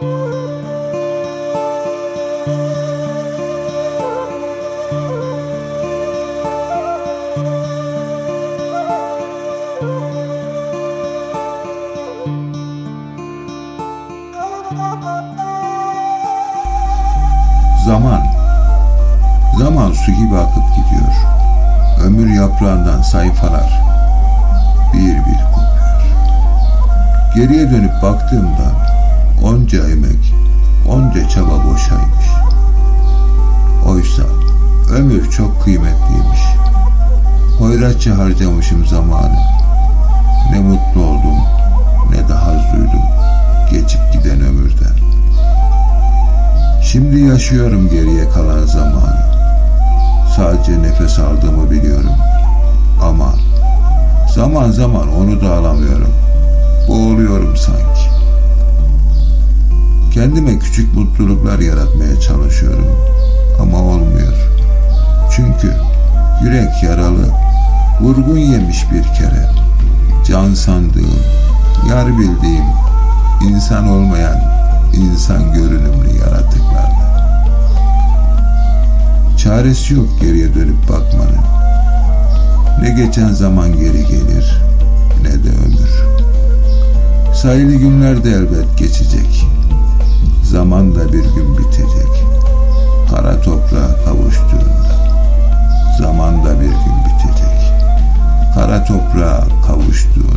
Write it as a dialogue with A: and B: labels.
A: Zaman Zaman su gibi akıp gidiyor. Ömür yaprağından sayfalar bir bir kopuyor. Geriye dönüp baktığımda onca emek, onca çaba boşaymış. Oysa ömür çok kıymetliymiş. Hoyratça harcamışım zamanı. Ne mutlu oldum, ne de haz duydum geçip giden ömürden. Şimdi yaşıyorum geriye kalan zamanı. Sadece nefes aldığımı biliyorum. Ama zaman zaman onu da alamıyorum. Kendime küçük mutluluklar yaratmaya çalışıyorum. Ama olmuyor. Çünkü yürek yaralı, vurgun yemiş bir kere. Can sandığım, yar bildiğim, insan olmayan, insan görünümlü yaratıklarla. Çaresi yok geriye dönüp bakmanın. Ne geçen zaman geri gelir, ne de ömür. Sayılı günler de elbet geçecek. Zaman da bir gün bitecek. Kara toprağa kavuştuğunda. Zaman da bir gün bitecek. Kara toprağa kavuştuğunda.